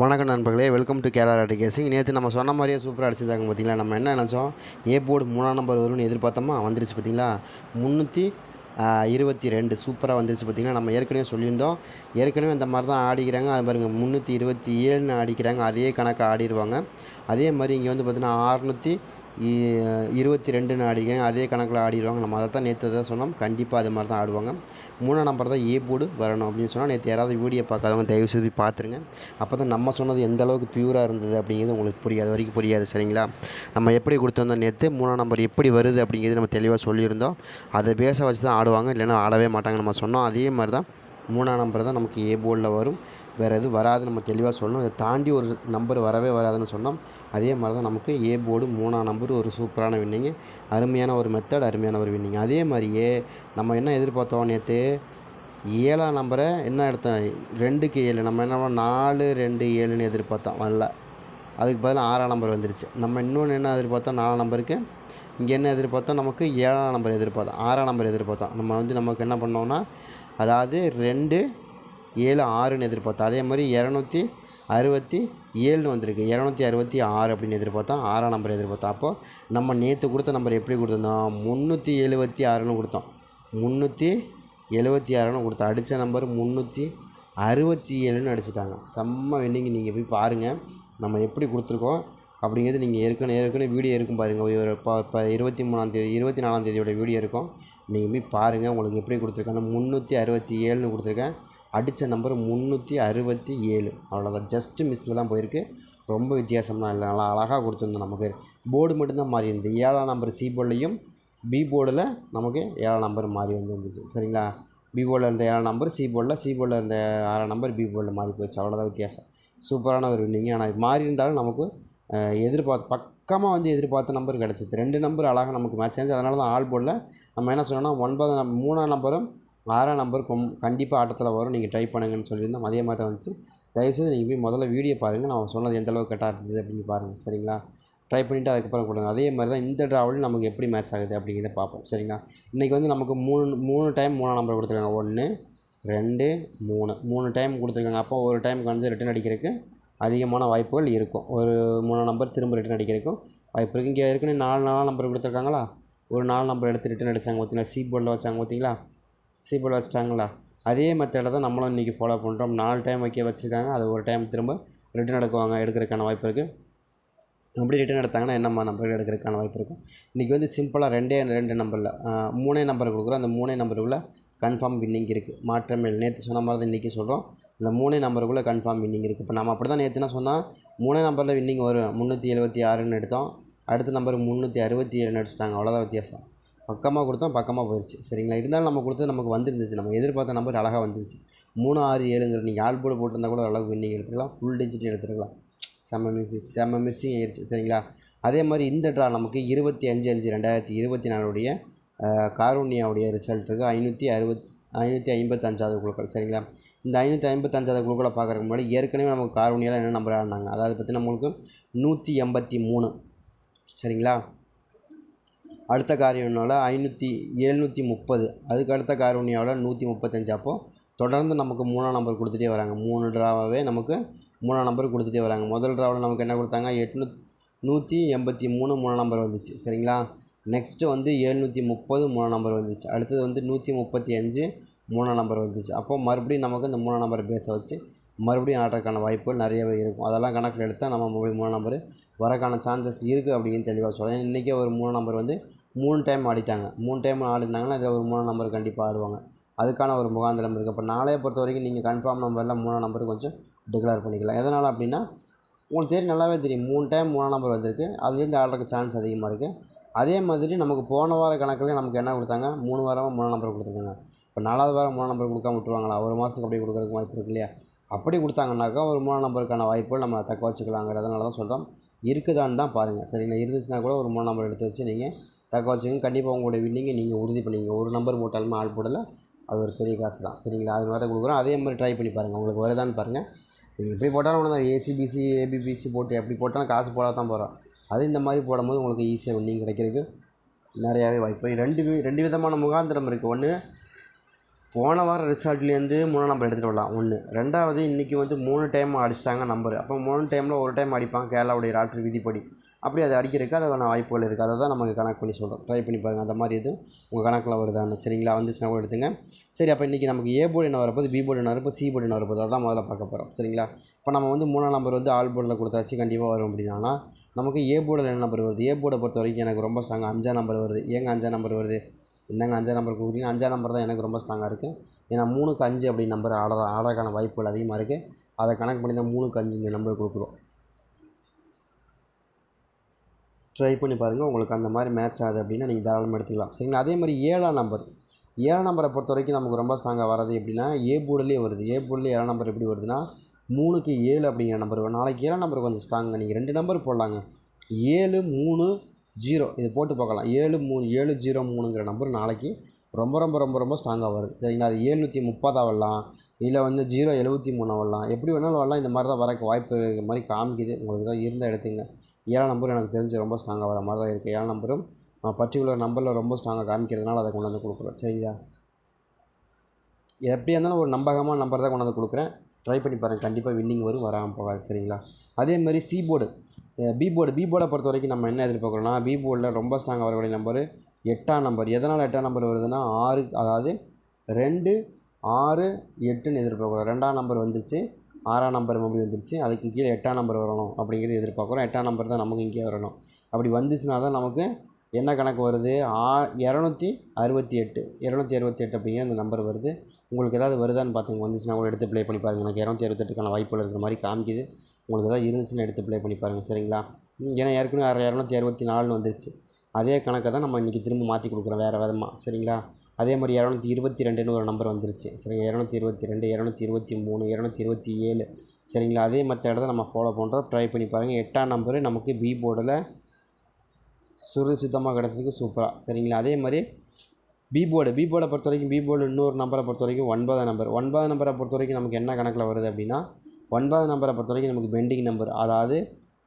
வணக்கம் நண்பர்களே welcome to Kerala ராட்டி கேசிங் நேற்று நம்ம சொன்ன மாதிரியே சூப்பராக அடிச்சிருந்தாங்க பார்த்தீங்களா நம்ம என்ன நினச்சோம்? ஏ போர்டு மூணாம் நம்பர் வரும்னு எதிர்பார்த்தோமா? வந்துருச்சு பார்த்தீங்களா முந்நூற்றி இருபத்தி ரெண்டு சூப்பராக வந்துருச்சு பார்த்தீங்களா நம்ம ஏற்கனவே சொல்லியிருந்தோம். ஏற்கனவே இந்த மாதிரி தான் ஆடிக்கிறாங்க. அது பாருங்கள் முந்நூற்றி இருபத்தி ஏழுன்னு ஆடிக்கிறாங்க. அதே கணக்கு ஆடிடுவாங்க அதே மாதிரி இங்கே வந்து பார்த்திங்கன்னா அறுநூற்றி இருபத்தி ரெண்டுன்னு ஆடிக்கிறாங்க அதே கணக்கில் ஆடிடுவாங்க. நம்ம அதை தான் நேற்று தான் சொன்னோம். கண்டிப்பாக அது மாதிரி தான் ஆடுவாங்க. மூணாம் நம்பர் தான் ஏ போர்டு வரணும் அப்படின்னு சொன்னால் நேற்று யாராவது வீடியோ பார்க்காதவங்க தயவு செய்து போய் பார்த்துருங்க. அப்போ தான் நம்ம சொன்னது எந்த அளவுக்கு பியூராக இருந்தது அப்படிங்கிறது உங்களுக்கு புரியாது. வரைக்கும் புரியாது சரிங்களா? நம்ம எப்படி கொடுத்துருந்தோம் நேற்று மூணாம் நம்பர் எப்படி வருது அப்படிங்கிறது நம்ம தெளிவாக சொல்லியிருந்தோம். அதை பேச வச்சு தான் ஆடுவாங்க இல்லைன்னா ஆடவே மாட்டாங்க. நம்ம சொன்னோம் அதே மாதிரி தான் மூணாம் நம்பர் தான் நமக்கு ஏ போர்டில் வரும். வேறு எதுவும் வராது நம்ம தெளிவாக சொல்லணும். இதை தாண்டி ஒரு நம்பர் வரவே வராதுன்னு சொன்னோம். அதே மாதிரி தான் நமக்கு ஏ போர்டு மூணாம் நம்பர் ஒரு சூப்பரான வின்னிங்கு அருமையான ஒரு மெத்தட் அருமையான ஒரு வின்னிங் அதே மாதிரியே நம்ம என்ன எதிர்பார்த்தோம் நேற்று ஏழாம் நம்பரை என்ன எடுத்தோம்? ரெண்டுக்கு ஏழு. நம்ம என்ன பண்ணோம்? நாலு ரெண்டு ஏழுன்னு எதிர்பார்த்தோம். வரல. அதுக்கு பதிலாக ஆறாம் நம்பர் வந்துருச்சு. நம்ம இன்னொன்று என்ன எதிர்பார்த்தோம்? நாலாம் நம்பருக்கு இங்கே என்ன எதிர்பார்த்தோம்? நமக்கு ஏழாம் நம்பர் எதிர்பார்த்தோம். ஆறாம் நம்பர் எதிர்பார்த்தோம். நம்ம வந்து நமக்கு என்ன பண்ணோம்னா அதாவது ரெண்டு ஏழு ஆறுன்னு எதிர்பார்த்தோம் அதே மாதிரி இரநூத்தி அறுபத்தி ஏழுன்னு வந்திருக்கு. இரநூத்தி அறுபத்தி ஆறு அப்படின்னு எதிர்பார்த்தோம் ஆறாம் நம்பர் எதிர்பார்த்தோம் அப்போது நம்ம நேற்று கொடுத்த நம்பர் எப்படி கொடுத்துருந்தோம் முந்நூற்றி எழுபத்தி ஆறுன்னு கொடுத்தோம். முந்நூற்றி எழுபத்தி ஆறுன்னு கொடுத்தோம் அடித்த நம்பர் முந்நூற்றி அறுபத்தி ஏழுன்னு அடிச்சிட்டாங்க. செம்ம வின்னிங் நீங்கள் போய் பாருங்கள் நம்ம எப்படி கொடுத்துருக்கோம் அப்படிங்கிறது நீங்கள் ஏற்கனவே ஏற்கனவே வீடியோ இருக்கும் பாருங்கள் ஒரு இப்போ இப்போ இருபத்தி மூணாந்தேதி இருபத்தி நாலாந்தேதியோட வீடியோ இருக்கும். நீங்கள் போய் பாருங்கள் உங்களுக்கு எப்படி கொடுத்துருக்கேன் முந்நூற்றி அறுபத்தி ஏழுன்னு கொடுத்துருக்கேன். அடித்த நம்பர் முந்நூற்றி அறுபத்தி ஏழு. அவ்வளோதான் ஜஸ்ட்டு மிஸ்ஸில் தான் போயிருக்கு. ரொம்ப வித்தியாசம்லாம் இல்லை. நல்லா அழகாக கொடுத்துருந்தோம் நமக்கு. போர்டு மட்டும்தான் மாறி இருந்தது. ஏழாம் நம்பர் சி போர்ட்லேயும் பி போர்டில் நமக்கு ஏழாம் நம்பர் மாறி வந்துருந்துச்சு. சரிங்களா? பி போர்டில் இருந்த ஏழாம் நம்பர் சி போர்டில் சி போர்டில் இருந்த ஆறாம் நம்பர் பி போர்டில் மாறி போயிடுச்சு அவ்வளோதான் வித்தியாசம். சூப்பரான ஒரு வின்னிங் ஆனால் மாறி இருந்தாலும் நமக்கு எதிர்பார்த்து பக்கமாக வந்து எதிர்பார்த்த நம்பர் கிடச்சிது. ரெண்டு நம்பர் அழகாக நமக்கு மேட்ச் ஆச்சு அதனால தான் ஆல் போர்டில் நம்ம என்ன சொன்னோம்னா ஒன்பது நம் மூணாம் நம்பரும் ஆறாம் நம்பர் கொம் கண்டிப்பாக ஆட்டத்தில் வரும். நீங்கள் ட்ரை பண்ணுங்கன்னு சொல்லியிருந்தோம். அதே மாதிரி தான் வந்துச்சு. தயவுசெய்து நீங்கள் போய் முதல்ல வீடியோ பாருங்கள் நான் சொன்னது எந்த அளவுக்கு கரெக்டாக இருந்தது அப்படின்னு பாருங்கள் சரிங்களா? ட்ரை பண்ணிவிட்டு அதுக்கப்புறம் கொடுங்க. அதே மாதிரி தான் இந்த ட்ராவலும் நமக்கு எப்படி மேட்ச் ஆகுது அப்படிங்கிறத பார்ப்போம். சரிங்களா? இன்றைக்கி வந்து நமக்கு மூணு மூணு டைம் மூணாம் நம்பர் கொடுத்துருக்காங்க. ஒன்று ரெண்டு மூணு. மூணு டைம் கொடுத்துருக்காங்க. அப்போ ஒரு டைம் வந்து ரிட்டன் அடிக்கிறதுக்கு அதிகமான வாய்ப்புகள் இருக்கும். ஒரு மூணாம் நம்பர் திரும்ப ரிட்டன் அடிக்கிறதுக்கும் வாய்ப்பு இருக்குது இங்கே இருக்குன்னு நாலு நாலாம் நம்பர் கொடுத்துருக்காங்களா? ஒரு நாலு நம்பர் எடுத்து ரிட்டன் அடித்தாங்க பார்த்தீங்களா சி போர்டில் வச்சாங்க. பார்த்தீங்களா சி போர்டில் வச்சுட்டாங்களா? அதே மெத்தடை தான் நம்மளும் இன்றைக்கி ஃபாலோ பண்ணுறோம் நாலு டைம் வைக்க வச்சுருக்காங்க. அது ஒரு டைம் திரும்ப ரிட்டன் எடுக்குவாங்க எடுக்கிறதுக்கான வாய்ப்பு இருக்குது அப்படி ரிட்டன் எடுத்தாங்கன்னா என்னம்மா நம்பர் எடுக்கிறதுக்கான வாய்ப்பு இருக்கும் இன்றைக்கி வந்து சிம்பிளாக ரெண்டே ரெண்டு நம்பரில் மூணே நம்பர் கொடுக்குறோம். அந்த மூணே நம்பருக்குள்ளே கன்ஃபார்ம் வின்னிங் இருக்குது மாற்றமே இல்லை. நேற்று சொன்ன மாதிரி தான் இன்றைக்கி சொல்கிறோம் இந்த மூணே நம்பருக்குள்ளே கன்ஃபார்ம் வின்னிங் இருக்குது இப்போ நம்ம அப்படி தான் நேற்றுனா சொன்னால் மூணே நம்பரில் வின்னிங் வரும். முந்நூற்றி எழுபத்தி ஆறுன்னு எடுத்தோம். அடுத்த நம்பர் முந்நூற்றி அறுபத்தி ஏழுன்னு அடிச்சிட்டாங்க. அவ்வளோதான் வித்தியாசம். பக்கமாக கொடுத்தோம் பக்கமாக போயிடுச்சு சரிங்களா? இருந்தாலும் நம்ம கொடுத்தது நமக்கு வந்துருந்துச்சு. நம்ம எதிர்பார்த்த நம்பர் அழகாக வந்துருச்சு மூணு ஆறு ஏழுங்கிற நீங்கள் ஆல் போர்டு போட்டிருந்தா கூட அளவுக்கு வின்னிங் எடுத்துக்கலாம். ஃபுல் டிஜிட் எடுத்துக்கலாம். செம்ம மிஸ் செம்ம மிஸ்ஸிங் ஆயிடுச்சு சரிங்களா? அதே மாதிரி இந்த ட்ரா நமக்கு இருபத்தி அஞ்சு அஞ்சு ரெண்டாயிரத்தி இருபத்தி நாலுடைய காரூன்யாவுடைய ரிசல்ட் இருக்குது ஐநூற்றி அறுபத் ஐநூற்றி ஐம்பத்தஞ்சாவது குழுக்கள். சரிங்களா? இந்த ஐநூற்றி ஐம்பத்தஞ்சாவது குழுக்களை பார்க்குறதுக்கு முன்னாடி ஏற்கனவே நமக்கு காரூனியாவில் என்ன நம்பர் ஆடினாங்க அதாவது பற்றி நம்மளுக்கு நூற்றி எண்பத்தி மூணு. சரிங்களா? அடுத்த காரியோனியாவில் ஐநூற்றி எழுநூற்றி முப்பது. அதுக்கு அடுத்த காரூணியாவில் நூற்றி முப்பத்தஞ்சு. அப்போது தொடர்ந்து நமக்கு மூணாம் நம்பர் கொடுத்துட்டே வராங்க. மூணு ட்ராவாகவே நமக்கு மூணாம் நம்பர் கொடுத்துட்டே வராங்க. முதல் ட்ராவில் நமக்கு என்ன கொடுத்தாங்க? எட்நூத் நூற்றி எண்பத்தி மூணு மூணாம் நம்பர் வந்துச்சு. சரிங்களா? நெக்ஸ்ட்டு வந்து எழுநூற்றி முப்பது மூணாம் நம்பர் வந்துச்சு. அடுத்தது வந்து நூற்றி முப்பத்தி அஞ்சு மூணாம் நம்பர் வந்துச்சு. அப்போது மறுபடியும் நமக்கு இந்த மூணாம் நம்பர் பேஸை வச்சு மறுபடியும் ஆடுறதுக்கான வாய்ப்புகள் நிறையவே இருக்கும். அதெல்லாம் கணக்கில் எடுத்தால் நம்ம மறுபடியும் மூணாம் நம்பர் வரக்கான சான்சஸ் இருக்குது அப்படின்னு தெளிவாக சொல்கிறேன் இன்றைக்கே ஒரு மூணு நம்பர் வந்து மூணு டைம் ஆடிட்டாங்க. மூணு டைம் ஆடினாங்கன்னா அதில் ஒரு மூணு நம்பர் கண்டிப்பாக ஆடுவாங்க. அதுக்கான ஒரு முகாந்திரம் இருக்குது இப்போ நாளையை பொறுத்த வரைக்கும் நீங்கள் கன்ஃபார்ம் நம்பரில் மூணாம் நம்பர் கொஞ்சம் டிக்ளேர் பண்ணிக்கலாம். எதனால் அப்படின்னா உங்களுக்கு தெரியும் நல்லாவே தெரியும். மூணு டைம் மூணாம் நம்பர் வந்திருக்கு. அதுலேருந்து ஆடுறதுக்கு சான்ஸ் அதிகமாக இருக்குது அதே மாதிரி நமக்கு போன வார கணக்கில் நமக்கு என்ன கொடுத்தாங்க? மூணு வாரமாக மூணாம் நம்பர் கொடுத்துருக்காங்க. இப்போ நாலாவது வாரம் மூணாம் நம்பர் கொடுக்காம விட்டுருவாங்களா? ஒரு மாதத்துக்கு அப்படியே கொடுக்குறதுக்கு வாய்ப்பு இருக்கு இல்லையா? அப்படி கொடுத்தாங்கனாக்கா ஒரு மூணாம் நம்பருக்கான வாய்ப்புகள் நம்ம தக்க வச்சுக்கலாங்கிறதுனால தான் சொல்கிறோம் இருக்குதான்னு தான் பாருங்கள் சரிங்களா? இருந்துச்சுன்னா கூட ஒரு மூணு நம்பர் எடுத்து வச்சு நீங்கள் தக்க வச்சுக்கோங்க கண்டிப்பாக உங்களுடைய வின்னிங்கை நீங்கள் உறுதி பண்ணிங்க ஒரு நம்பர் போட்டாலுமே ஆள் போடலை. அது ஒரு பெரிய காசு தான். சரிங்களா? அது மாதிரி கொடுக்குறோம். அதே மாதிரி ட்ரை பண்ணி பாருங்கள் உங்களுக்கு வருதான்னு பாருங்கள் நீங்கள் எப்படி போட்டாலும் ஒன்று தான் ஏசிபிசி ஏபிபிசி போட்டு எப்படி போட்டாலும் காசு போட தான் போகிறோம் அது இந்த மாதிரி போடும்போது உங்களுக்கு ஈஸியாக வின்னிங் கிடைக்கிறதுக்கு நிறையாவே வாய்ப்பு. ரெண்டு ரெண்டு விதமான முகாந்திரம் இருக்குது ஒன்று போன வாரம் ரிசல்ட்லேருந்து மூணு நம்பர் எடுத்துகிட்டு வரலாம். ஒன்று ரெண்டாவது இன்றைக்கி வந்து மூணு டைம் அடிச்சிட்டாங்க நம்பர் அப்போ மூணு டைமில் ஒரு டைம் அடிப்பாங்க கேரளாவுடைய லாட்ரி விதிப்படி. அப்படி அது அடிக்கிறதுக்கு அதுக்கான வாய்ப்புகள் இருக்குது. அதை தான் நமக்கு கணக்கு பண்ணி சொல்கிறோம் ட்ரை பண்ணி பாருங்கள் அந்த மாதிரி எதுவும் உங்கள் கணக்கில் வருதான்னு சரிங்களா? வந்துச்சுன்னா கூட எடுத்துங்க. சரி அப்போ இன்றைக்கி நமக்கு ஏ போர்டு என்ன வரப்போது பி போர்டு என்ன வரப்போ சி போர்டு என்ன வரப்போது அதான் முதல்ல பார்க்க போகிறோம் சரிங்களா? இப்போ நம்ம வந்து மூணாம் நம்பர் வந்து ஆல் போர்டில் கொடுத்தாச்சு. கண்டிப்பாக வரும் அப்படின்னா நமக்கு ஏ போர்டில் என்ன நம்பர் வருது? ஏ போர்டை பொறுத்த வரைக்கும் எனக்கு ரொம்ப ஸ்ட்ராங் அஞ்சாம் நம்பர் வருது. ஏங்க அஞ்சாம் நம்பர் வருது? என்னங்க அஞ்சாம் நம்பர் கொடுக்குறீங்க? அஞ்சாம் நம்பர் தான் எனக்கு ரொம்ப ஸ்ட்ராங்காக இருக்குது ஏன்னா மூணுக்கு அஞ்சு அப்படி நம்பர் ஆட ஆடக்கான வாய்ப்புகள் அதிகமாக இருக்குது அதை கணக்கு பண்ணி தான் மூணுக்கு அஞ்சு நம்பர் கொடுக்குறோம். ட்ரை பண்ணி பாருங்கள் உங்களுக்கு அந்த மாதிரி மேட்ச் ஆகுது அப்படின்னா நீங்கள் தாராளமாக எடுத்துக்கலாம். சரிங்களா? அதே மாதிரி ஏழாம் நம்பர் ஏழாம் நம்பரை பொறுத்த வரைக்கும் நமக்கு ரொம்ப ஸ்ட்ராங்காக வராது எப்படின்னா ஏ போர்டுலேயே வருது. ஏ போர்டில் ஏழாம் நம்பர் எப்படி வருதுன்னா மூணுக்கு ஏழு அப்படிங்கிற நம்பர் வரும். நாளைக்கு ஏழாம் நம்பர் கொஞ்சம் ஸ்ட்ராங்க நீங்கள் ரெண்டு நம்பர் போடலாங்க. ஏழு மூணு ஜீரோ இது போட்டு பார்க்கலாம். ஏழு மூணு ஏழு ஜீரோ மூணுங்கிற நம்பர் நாளைக்கு ரொம்ப ரொம்ப ரொம்ப ரொம்ப ஸ்ட்ராங்காக வருது. சரிங்களா? அது ஏழ்நூற்றி முப்பதாக வரலாம். இல்லை வந்து ஜீரோ எழுபத்தி மூணாக வரலாம். எப்படி வேணாலும் வரலாம். இந்த மாதிரி தான் வரக்கு வாய்ப்பு மாதிரி காமிக்குது. உங்களுக்கு தான் இருந்தால் எடுத்துங்க. ஏழாம் நம்பர் எனக்கு தெரிஞ்சு ரொம்ப ஸ்ட்ராங்காக வர மாதிரி தான் இருக்குது ஏழாம் நம்பரும் பர்டிகுலர் நம்பரில் ரொம்ப ஸ்ட்ராங்காக காமிக்கிறதுனால அதை கொண்டு வந்து கொடுக்குறோம் சரிங்களா? எப்படி இருந்தாலும் ஒரு நம்பகமான நம்பர் தான் கொண்டு வந்து கொடுக்குறேன். ட்ரை பண்ணி பாருங்கள் கண்டிப்பாக வின்னிங் வரும் வராமல் போகாது. சரிங்களா? அதே மாதிரி C board B board B போர்டை பொறுத்த வரைக்கும் நம்ம என்ன எதிர்பார்க்குறோம்னா பி போர்டில் ரொம்ப ஸ்ட்ராங்காக வரக்கூடிய நம்பர் எட்டாம் நம்பர். எதனால் எட்டாம் நம்பர் வருதுன்னா ஆறு அதாவது ரெண்டு ஆறு எட்டுன்னு எதிர்பார்க்குறோம். ரெண்டாம் நம்பர் வந்துச்சு. ஆறாம் நம்பர் மறுபடியும் வந்துருச்சு. அதுக்கு கீழே எட்டாம் நம்பர் வரணும் அப்படிங்கிறது எதிர்பார்க்குறோம். எட்டாம் நம்பர் தான் நமக்கு இங்கே வரணும். அப்படி வந்துச்சுன்னா தான் நமக்கு என்ன கணக்கு வருது? ஆ இரநூத்தி அறுபத்தி எட்டு. இரநூத்தி அறுபத்தி எட்டு அப்படிங்கிற அந்த நம்பர் வருது. உங்களுக்கு ஏதாவது வருதான்னு பார்த்துங்க வந்துச்சுன்னா கூட எடுத்து ப்ளே பண்ணி பாருங்கள் எனக்கு இரநூத்தி அறுபத்தெட்டுக்கான வாய்ப்புகள் இருக்கிற மாதிரி காமிக்குது. உங்களுக்கு ஏதாவது இருந்துச்சுன்னா எடுத்து ப்ளே பண்ணி பாருங்கள் சரிங்களா? ஏன்னா ஏற்கனவே இரநூத்தி அறுபத்தி நாலுன்னு வந்துருச்சு. அதே கணக்கை தான் நம்ம இன்றைக்கி திரும்ப மாற்றி கொடுக்குறோம். வேறு விதமாக சரிங்களா? அதே மாதிரி இரநூத்தி இருபத்தி ரெண்டுன்னு ஒரு நம்பர் வந்துருச்சு. சரிங்க இரநூத்தி இருபத்தி ரெண்டு இரநூத்தி இருபத்தி மூணு இரநூத்தி இருபத்தி ஏழு. சரிங்களா? அதே மெத்தடை தான் நம்ம ஃபாலோ பண்ணுறோம் ட்ரை பண்ணி பாருங்கள் எட்டாம் நம்பரு நமக்கு பி போர்டில் சுரு சுத்தமாக கிடச்சிருக்கு சூப்பராக சரிங்களா? அதே மாதிரி பி போர்டு பி போர்டை பொறுத்த வரைக்கும் பி போர்டு இன்னொரு நம்பரை பொறுத்த வரைக்கும் ஒன்பதாம் நம்பர் ஒன்பதாம் நம்பரை பொறுத்த வரைக்கும் நமக்கு என்ன கணக்கில் வருது அப்படின்னா ஒன்பதாம் நம்பரை பொறுத்த வரைக்கும் நமக்கு பெண்டிங் நம்பர் அதாவது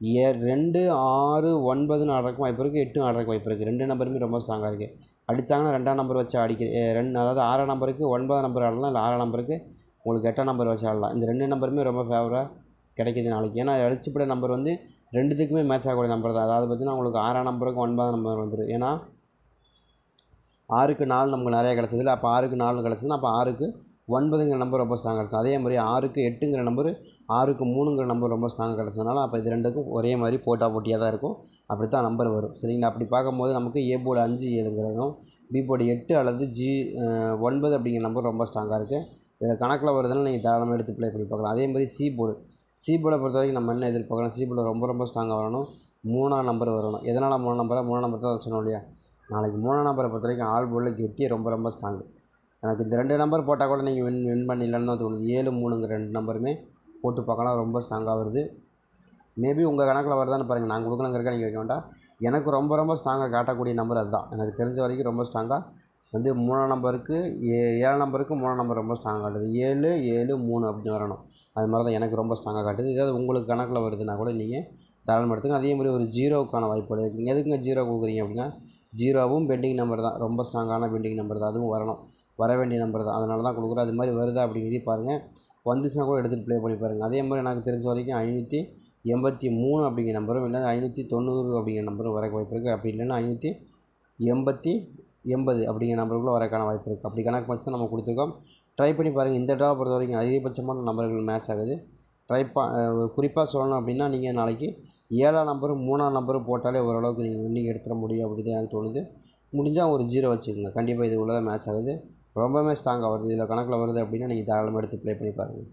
ஏ ரெண்டு ஆறு ஒன்பதுன்னு ஆடுறக்கு வாய்ப்பு இருக்குது எட்டும் ஆடுறக்கு வாய்ப்பு இருக்குது ரெண்டு நம்பருமே ரொம்ப ஸ்ட்ராங்காக இருக்குது அடித்தாங்கன்னா ரெண்டாம் நம்பர் வச்சு அடிக்க ரெண்டு அதாவது ஆறாம் நம்பருக்கு ஒன்பதாம் நம்பர் ஆடலாம் இல்லை ஆறாம் நம்பருக்கு உங்களுக்கு எட்டாம் நம்பர் வச்சு ஆடலாம். இந்த ரெண்டு நம்பருமே ரொம்ப ஃபேவராக கிடைக்கிது நாளைக்கு. ஏன்னா அடிச்சுப்பட நம்பர் வந்து ரெண்டுத்துக்குமே மேட்ச் ஆகக்கூடிய நம்பர் தான். அதாவது பார்த்திங்கன்னா உங்களுக்கு ஆறாம் நம்பருக்கு ஒன்பதாம் நம்பர் வந்துடும் ஏன்னா ஆறுக்கு நாலு நமக்கு நிறையா கிடச்சதில்ல அப்போ ஆறுக்கு நாலு கிடச்சதுன்னா அப்போ ஆறுக்கு ஒன்பதுங்கிற நம்பர் ரொம்ப ஸ்ட்ராங் கிடச்சிது. அதே மாதிரி ஆறுக்கு எட்டுங்கிற நம்பர் ஆறுக்கு மூணுங்கிற நம்பர் ரொம்ப ஸ்ட்ராங் கிடச்சதுனால அப்போ இது ரெண்டுக்கும் ஒரே மாதிரி போட்டா போட்டியாக தான் இருக்கும். அப்படி தான் நம்பர் வரும் சரிங்களா அப்படி பார்க்கும்போது நமக்கு ஏ போர்டு அஞ்சு ஏழுங்கிறதும் பி போர்டு எட்டு அல்லது ஜி ஒன்பது அப்படிங்கிற நம்பர் ரொம்ப ஸ்ட்ராங்காக இருக்குது இதில் கணக்கில் வருதுனால நீங்கள் தாராளமாக எடுத்து ப்ளே பண்ணி பார்க்கலாம். அதே மாதிரி சி போர்டு. சி போர்டை பொறுத்த வரைக்கும் நம்ம என்ன எதிர்பார்க்கலாம்? சி போர்டு ரொம்ப ரொம்ப ஸ்ட்ராங்காக வரணும். மூணாம் நம்பர் வரணும். எதனால் மூணாம் நம்பராக மூணாம் நம்பர் தான் சொன்னோம் இல்லையா? நாளைக்கு மூணாம் நம்பரை பொறுத்த வரைக்கும் ஆள் போர்டில் கெட்டியே ரொம்ப ரொம்ப ஸ்ட்ராங்கு எனக்கு இந்த ரெண்டு நம்பர் போட்டால் கூட நீங்கள் வின் வின் பண்ணிடலான்னு தான் தோணுது. ஏழு மூணுங்கிற ரெண்டு நம்பருமே போட்டு பார்க்கலாம் ரொம்ப ஸ்ட்ராங்காக வருது. மேபி உங்கள் கணக்கில் வருதான்னு பாருங்கள் நாங்கள் கொடுக்கணுங்கிறக்க நீங்கள் வைக்க வேண்டாம். எனக்கு ரொம்ப ரொம்ப ஸ்ட்ராங்காக காட்டக்கூடிய நம்பர் அதுதான். எனக்கு தெரிஞ்ச வரைக்கும் ரொம்ப ஸ்ட்ராங்காக வந்து மூணாம் நம்பருக்கு ஏ ஏழாம் நம்பருக்கு மூணாம் நம்பர் ரொம்ப ஸ்ட்ராங்காக காட்டுது. ஏழு ஏழு மூணு அப்படின்னு வரணும். அது மாதிரி தான் எனக்கு ரொம்ப ஸ்ட்ராங்காக காட்டுது. ஏதாவது உங்களுக்கு கணக்கில் வருதுன்னா கூட நீங்கள் தாராளமாக எடுத்துங்க அதே மாதிரி ஒரு ஜீரோவுக்கான வாய்ப்பு இருக்குது எதுக்குங்க ஜீரோ கொடுக்குறீங்க அப்படின்னா ஜீரோவும் பெண்டிங் நம்பர் தான். ரொம்ப ஸ்ட்ராங்கான பெண்டிங் நம்பர் தான். அதுவும் வரணும். வர வேண்டிய நம்பர் தான். அதனால தான் கொடுக்குறோம். அது மாதிரி வருதா அப்படிங்கிறதையும் பாருங்கள் வந்துச்சுன்னா கூட எடுத்துகிட்டு ப்ளே பண்ணி பாருங்கள் அதே மாதிரி எனக்கு தெரிஞ்ச வரைக்கும் ஐநூற்றி எண்பத்தி மூணு அப்படிங்கிற நம்பரும் இல்லை ஐநூற்றி தொண்ணூறு அப்படிங்கிற நம்பரும் வரக்கு வாய்ப்பு இருக்குது அப்படி இல்லைன்னா ஐநூற்றி எண்பத்தி எண்பது அப்படிங்கிற நம்பருக்குள்ளே வரக்கான வாய்ப்பு இருக்குது அப்படி கணக்கு பண்ணி தான் நம்ம கொடுத்துருக்கோம். ட்ரை பண்ணி பாருங்கள் இந்த ட்ரா பொறுத்த வரைக்கும் அதிகபட்சமான நம்பர்கள் மேட்ச் ஆகுது. ட்ரை பா குறிப்பாக சொல்லணும் அப்படின்னா நீங்கள் நாளைக்கு ஏழாம் நம்பரும் மூணாம் நம்பரும் போட்டாலே ஓரளவுக்கு நீங்கள் வின்னிங் எடுத்துட முடியும் அப்படின்னு எனக்கு தோணுது. முடிஞ்சால் ஒரு ஜீரோ வச்சுக்கோங்க. கண்டிப்பாக இது உள்ளதாக மேட்ச் ஆகுது. ரொம்பவுமே ஸ்ட்ராங்காக வருது. இதில் கணக்கில் வருது அப்படின்னா நீங்கள் தாராளமாக எடுத்து ப்ளே பண்ணி பாருங்கள்